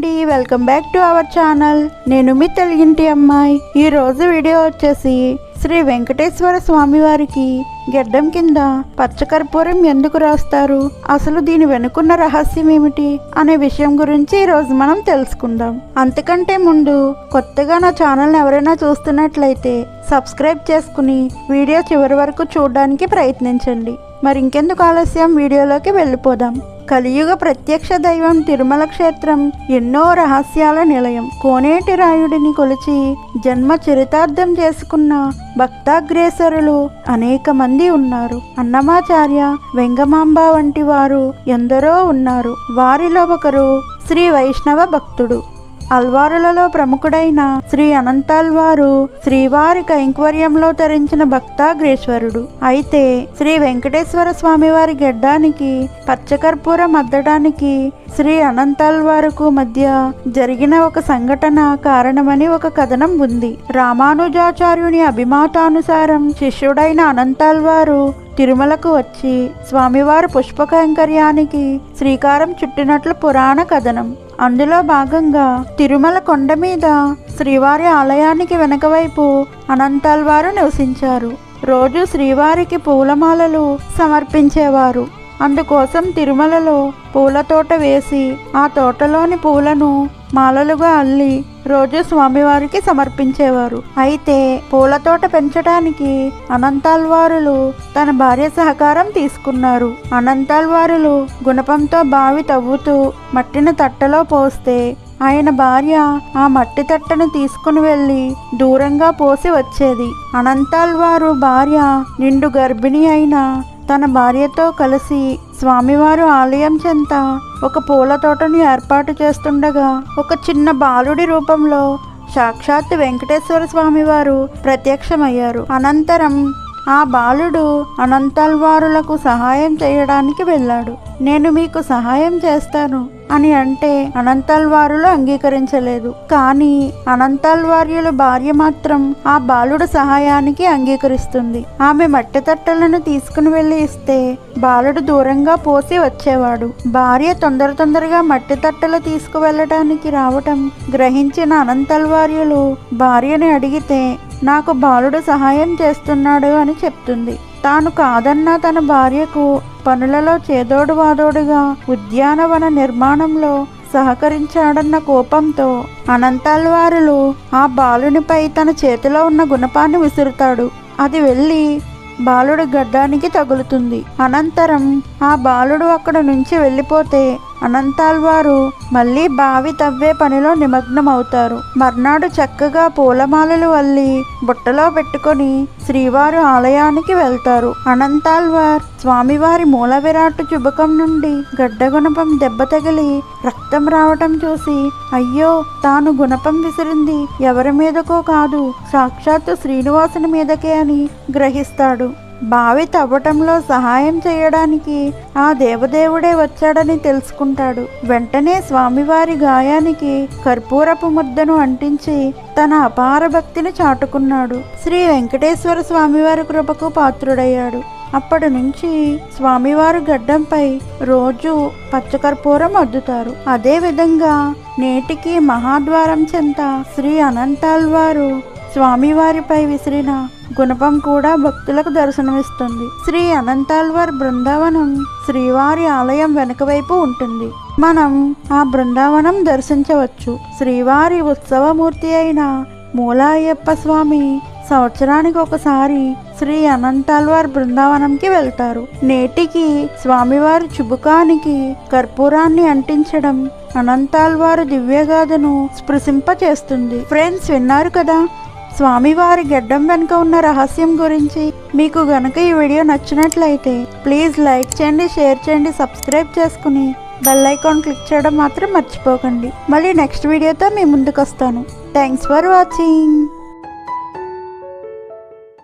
అండి. Welcome back to our channel నేను మీ తెలుగింటి అమ్మాయి. ఈ రోజు వీడియో వచ్చేసి శ్రీ వెంకటేశ్వర స్వామి వారికి గెడ్డం కింద పచ్చకర్పూరం ఎందుకు రాస్తారు? అసలు దీని వెనుకున్న రహస్యం ఏమిటి? అనే విషయం గురించి ఈ రోజు మనం తెలుసుకుందాం. అంతకంటే ముందు కొత్తగా నా ఛానల్ ఎవరైనా చూస్తున్నట్లయితే సబ్స్క్రైబ్ చేసుకుని వీడియో చివరి వరకు చూడడానికి ప్రయత్నించండి. మరి ఇంకెందుకు ఆలస్యం? వీడియోలోకి వెళ్ళిపోదాం. కలియుగ ప్రత్యక్ష దైవం తిరుమల క్షేత్రం ఎన్నో రహస్యాల నిలయం. కోనేటి రాయుడిని కొలిచి జన్మ చరితార్థం చేసుకున్న భక్తాగ్రేసరులు అనేక మంది ఉన్నారు. అన్నమాచార్య వెంగమాంబ వంటి వారు ఎందరో ఉన్నారు. వారిలో ఒకరు శ్రీ వైష్ణవ భక్తుడు. అల్వారులలో ప్రముఖుడైన శ్రీ అనంతాల్వారు శ్రీవారి కైంకర్యంలో తరించిన భక్తాగ్రేశ్వరుడు. అయితే శ్రీ వెంకటేశ్వర స్వామి వారి గెడ్డానికి పచ్చకర్పూరం అద్దడానికి శ్రీ అనంతాల్వారుకు మధ్య జరిగిన ఒక సంఘటన కారణమని ఒక కథనం ఉంది. రామానుజాచార్యుని అభిమాతానుసారం శిష్యుడైన అనంతాల్వారు తిరుమలకు వచ్చి స్వామివారి పుష్పకైంకర్యానికి శ్రీకారం చుట్టినట్లు పురాణ కథనం. అందులో భాగంగా తిరుమల కొండ మీద శ్రీవారి ఆలయానికి వెనకవైపు అనంతాల్వారు నివసించారు. రోజు శ్రీవారికి పూలమాలలు సమర్పించేవారు. అందుకోసం తిరుమలలో పూల తోట వేసి ఆ తోటలోని పూలను మాలలుగా అల్లి రోజు స్వామివారికి సమర్పించేవారు. అయితే పూల తోట పెంచడానికి అనంతాల్వారులు తన భార్య సహకారం తీసుకున్నారు. అనంతాల్వారులు గుణపంతో బావి తవ్వుతూ మట్టిని తట్టలో పోస్తే ఆయన భార్య ఆ మట్టి తట్టను తీసుకుని వెళ్ళి దూరంగా పోసి వచ్చేది. అనంతాల్వారు భార్య నిండు గర్భిణి అయిన తన భార్యతో కలిసి స్వామివారు ఆలయం చెంత ఒక పూల తోటను ఏర్పాటు చేస్తుండగా ఒక చిన్న బాలుడి రూపంలో సాక్షాత్ వెంకటేశ్వర స్వామివారు ప్రత్యక్షమయ్యారు. అనంతరం ఆ బాలుడు అనంతాల్వారులకు సహాయం చేయడానికి వెళ్ళాడు. నేను మీకు సహాయం చేస్తాను. అని అంటే అనంతాల్వారులు అంగీకరించలేదు. కానీ అనంతాల్వార్యుల భార్య మాత్రం ఆ బాలుడు సహాయానికి అంగీకరిస్తుంది. ఆమె మట్టి తట్టలను తీసుకుని వెళ్ళి ఇస్తే బాలుడు దూరంగా పోసి వచ్చేవాడు. భార్య తొందర తొందరగా మట్టి తట్టలు తీసుకువెళ్ళటానికి రావటం గ్రహించిన అనంతల్వార్యులు భార్యని అడిగితే నాకు బాలుడు సహాయం చేస్తున్నాడు అని చెప్తుంది. తాను కాదన్న తన భార్యకు పనులలో చేదోడు వాదోడుగా ఉద్యానవన నిర్మాణంలో సహకరించాడన్న కోపంతో అనంతాల్వారులు ఆ బాలునిపై తన చేతిలో ఉన్న గుణపాన్ని విసురుతాడు. అది వెళ్ళి బాలుడి గడ్డానికి తగులుతుంది. అనంతరం ఆ బాలుడు అక్కడ నుంచి వెళ్ళిపోతే అనంతాల్వారు మళ్ళీ బావి తవ్వే పనిలో నిమగ్నమవుతారు. మర్నాడు చక్కగా పూలమాలలు వల్లి బుట్టలో పెట్టుకొని శ్రీవారు ఆలయానికి వెళ్తారు. అనంతాల్వార్ స్వామివారి మూల విరాట్ చుబకం నుండి గడ్డ గుణపం దెబ్బ తగిలి రక్తం రావటం చూసి అయ్యో తాను గుణపం విసిరింది ఎవరి మీదకో కాదు సాక్షాత్తు శ్రీనివాసుని మీదకే అని గ్రహిస్తాడు. బావి తవ్వటంలో సహాయం చేయడానికి ఆ దేవదేవుడే వచ్చాడని తెలుసుకుంటాడు. వెంటనే స్వామివారి గాయానికి కర్పూరపు ముద్దను అంటించి తన అపార భక్తిని చాటుకున్నాడు. శ్రీ వెంకటేశ్వర స్వామివారి కృపకు పాత్రుడయ్యాడు. అప్పటి నుంచి స్వామివారు గడ్డంపై రోజు పచ్చకర్పూరం అద్దుతారు. అదే విధంగా నేటికి మహాద్వారం చెంత శ్రీ అనంతాల్వారు స్వామివారిపై విసిరిన గుణపం కూడా భక్తులకు దర్శనమిస్తుంది. శ్రీ అనంతాల్వార్ బృందావనం శ్రీవారి ఆలయం వెనుక వైపు ఉంటుంది. మనం ఆ బృందావనం దర్శించవచ్చు. శ్రీవారి ఉత్సవమూర్తి అయిన మూలాయ్యప్ప స్వామి సంవత్సరానికి ఒకసారి శ్రీ అనంతాల్వార్ బృందావనంకి వెళ్తారు. నేటికి స్వామివారి చుబుకానికి కర్పూరాన్ని అంటించడం అనంతాల్వారు దివ్యగాథను స్పృశింపచేస్తుంది. ఫ్రెండ్స్ విన్నారు కదా? స్వామివారి గడ్డం వెనుక ఉన్న రహస్యం గురించి మీకు గనక ఈ వీడియో నచ్చినట్లయితే ప్లీజ్ లైక్ చేయండి షేర్ చేయండి సబ్స్క్రైబ్ చేసుకుని బెల్ ఐకాన్ క్లిక్ చేయడం మాత్రం మర్చిపోకండి. మళ్ళీ నెక్స్ట్ వీడియోతో మీ ముందుకు వస్తాను థ్యాంక్స్ ఫర్ వాచింగ్.